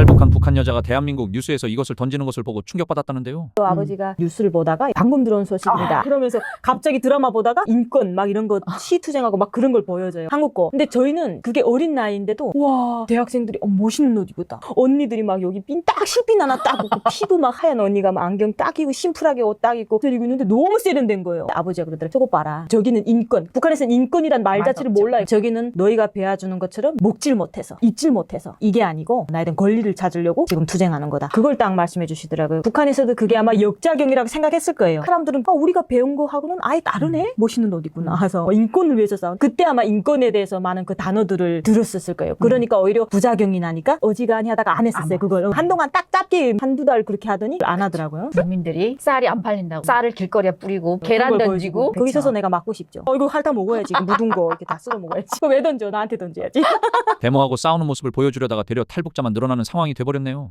탈북한 북한 여자가 대한민국 뉴스에서 이것을 던지는 것을 보고 충격받았다는데요. 또 아버지가 뉴스를 보다가 방금 들어온 소식입니다. 그러면서 갑자기 드라마 보다가 인권 막 이런 거 시투쟁하고 막 그런 걸 보여줘요. 한국 거. 근데 저희는 그게 어린 나이인데도 와 대학생들이 어, 멋있는 옷 입었다. 언니들이 막 여기 핀딱 실핀 하나 딱 입고 피부 막 하얀 언니가 막 안경 딱 끼고 심플하게 옷 딱 입고 그리고 있는데 너무 세련된 거예요. 아버지가 그러더라고요. 저거 봐라. 저기는 인권. 북한에서는 인권이란 말말 자체를. 몰라요. 저기는 너희가 배워주는 것처럼 먹질 못해서 입질 못해서 이게 아니고 나에 대한 권리를 찾으려고 지금 투쟁하는 거다. 그걸 딱 말씀해 주시더라고요. 북한에서도 그게 아마 역작용이라고 생각했을 거예요. 사람들은 어, 우리가 배운 거하고는 아예 다르네? 멋있는 옷 입고 나와서 어, 인권을 위해서 싸운. 그때 아마 인권에 대해서 많은 그 단어들을 들었었을 거예요. 그러니까 오히려 부작용이 나니까 어지간히 하다가 안 했었어요. 아마. 그걸. 한동안 딱 짧게 한두 달 그렇게 하더니 안 하더라고요. 국민들이 쌀이 안 팔린다고 쌀을 길거리에 뿌리고 계란 그걸 던지고. 거기 서서 그쵸. 내가 맞고 싶죠. 어 이거 핥아 먹어야지. 묻은 거 이렇게 다 쓸어 먹어야지. 왜 던져? 나한테 던져야지. 데모하고 싸우는 모습을 보여주려다가 되려 탈북자만 늘어나는 상황이 돼버렸네요.